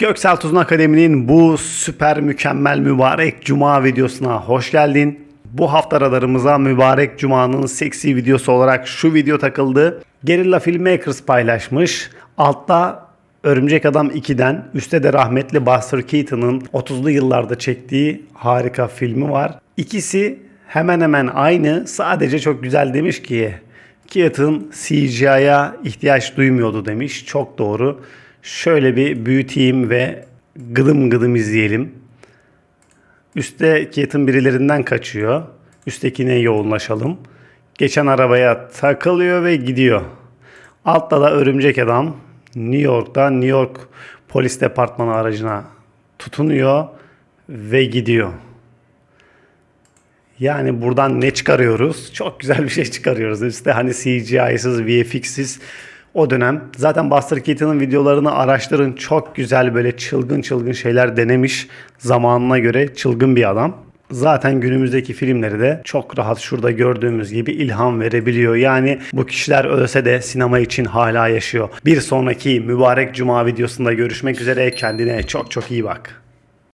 Göksel Tuzun Akademi'nin bu süper mükemmel mübarek cuma videosuna hoş geldin. Bu hafta radarımıza mübarek cumanın seksi videosu olarak şu video takıldı. Guerrilla Filmmakers paylaşmış. Altta Örümcek Adam 2'den, üstte de rahmetli Buster Keaton'ın 30'lu yıllarda çektiği harika filmi var. İkisi hemen hemen aynı. Sadece çok güzel demiş ki Keaton CGI'ya ihtiyaç duymuyordu demiş. Çok doğru. Şöyle bir büyüteyim ve gıdım gıdım izleyelim. Üstte Keaton birilerinden kaçıyor. Üsttekine yoğunlaşalım. Geçen arabaya takılıyor ve gidiyor. Altta da örümcek adam New York'ta New York polis departmanı aracına tutunuyor ve gidiyor. Yani buradan ne çıkarıyoruz? Çok güzel bir şey çıkarıyoruz. İşte hani CGI'siz, VFX'siz o dönem. Zaten Buster Keaton'ın videolarını araştırın. Çok güzel böyle çılgın çılgın şeyler denemiş. Zamanına göre çılgın bir adam. Zaten günümüzdeki filmleri de çok rahat şurada gördüğümüz gibi ilham verebiliyor. Yani bu kişiler ölse de sinema için hala yaşıyor. Bir sonraki mübarek cuma videosunda görüşmek üzere. Kendine çok çok iyi bak.